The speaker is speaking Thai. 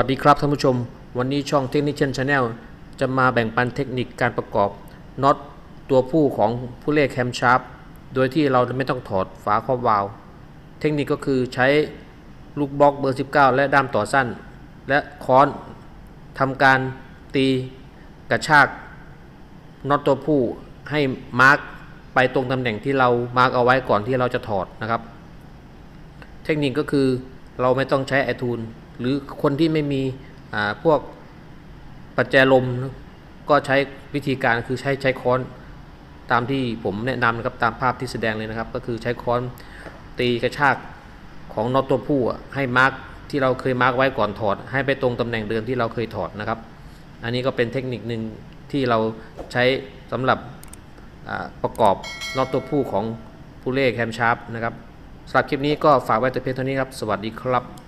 วัสดีครับท่านผู้ชม วันนี้ช่อง Technician Channel จะมาแบ่งปันเทคนิคการประกอบน็อตตัวผู้ของผู้เล่แคมชาร์ปโดยที่เราไม่ต้องถอดฝาครอบวาล์วเทคนิคก็คือใช้ลูกบล็อกเบอร์ 19 และด้ามต่อสั้น และค้อนทำการตีกระชากน็อตตัวผู้ให้มาร์กไปตรงตำแหน่งที่เรามาร์กเอาไว้ก่อนที่เราจะถอดนะครับ เทคนิคก็คือเราไม่ต้องใช้ไอทูน หรือคนที่ไม่มีพวกปัจจัยลมก็ใช้วิธีการคือใช้ใช้ค้อนตามที่ผมแนะนำนะครับตามภาพที่แสดงเลยนะครับ ก็คือใช้ค้อนตีกระชากของน็อตตัวผู้ให้มาร์กที่เราเคยมาร์กไว้ก่อนถอด ให้ไปตรงตำแหน่งเดิมที่เราเคยถอดนะครับ อันนี้ก็เป็นเทคนิคหนึ่งที่เราใช้สำหรับประกอบน็อตตัวผู้ของผู้เล่แคมชาร์ปนะครับสำหรับคลิปนี้ก็ฝากไว้แต่เพียงเท่านี้ครับ สวัสดีครับ